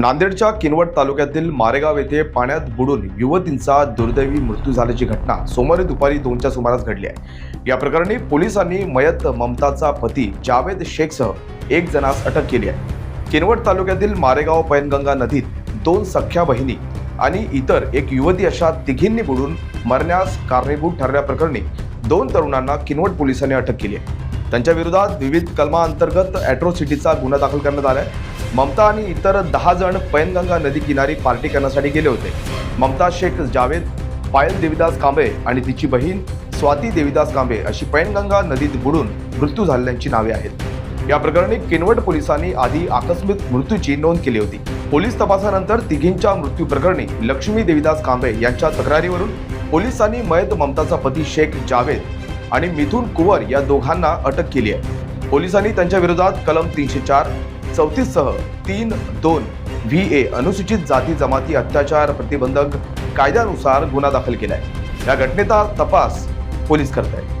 नांदेडच्या किनवट तालुक्यातील मारेगाव येथे पाण्यात बुडून युवतींचा दुर्दैवी मृत्यू झाल्याची घटना सोमवारी दुपारी दोनच्या सुमारास घडली आहे. या प्रकरणी पोलिसांनी मयत ममताचा पती जावेद शेखसह एक जणास अटक केली आहे. किनवट तालुक्यातील मारेगाव पैनगंगा नदीत दोन सख्या बहिणी आणि इतर एक युवती अशा तिघींनी बुडून मरण्यास कारणीभूत ठरल्याप्रकरणी दोन तरुणांना किनवट पोलिसांनी अटक केली आहे. त्यांच्या विरोधात विविध कलमांतर्गत अॅट्रोसिटीचा गुन्हा दाखल करण्यात आला आहे. ममता आणि इतर दहा जण पैनगंगा नदी किनारी पार्टी करण्यासाठी गेले होते. ममता शेख जावेद पायल देवीदास कांबळे आणि तिची बहीण स्वाती देवीदास कांबळे अशी पैनगंगा नदीत बुडून मृत्यू झालेल्यांची नावे आहेत. या प्रकरणी किनवट पोलिसांनी आधी आकस्मिक मृत्यूची नोंद केली होती. पोलीस तपासानंतर तिघींच्या मृत्यू प्रकरणी लक्ष्मी देवीदास कांबळे यांच्या तक्रारीवरून पोलिसांनी मयत ममताचा पती शेख जावेद आणि मिथुन कुवर या दोघांना अटक केली आहे. पोलिसांनी त्यांच्या विरोधात कलम तीनशे चार चौतीस सह तीन दोन व्ही ए अनुसूचित जाती जमाती अत्याचार प्रतिबंधक कायद्यानुसार गुन्हा दाखल केला आहे या घटनेचा तपास पोलीस करत आहेत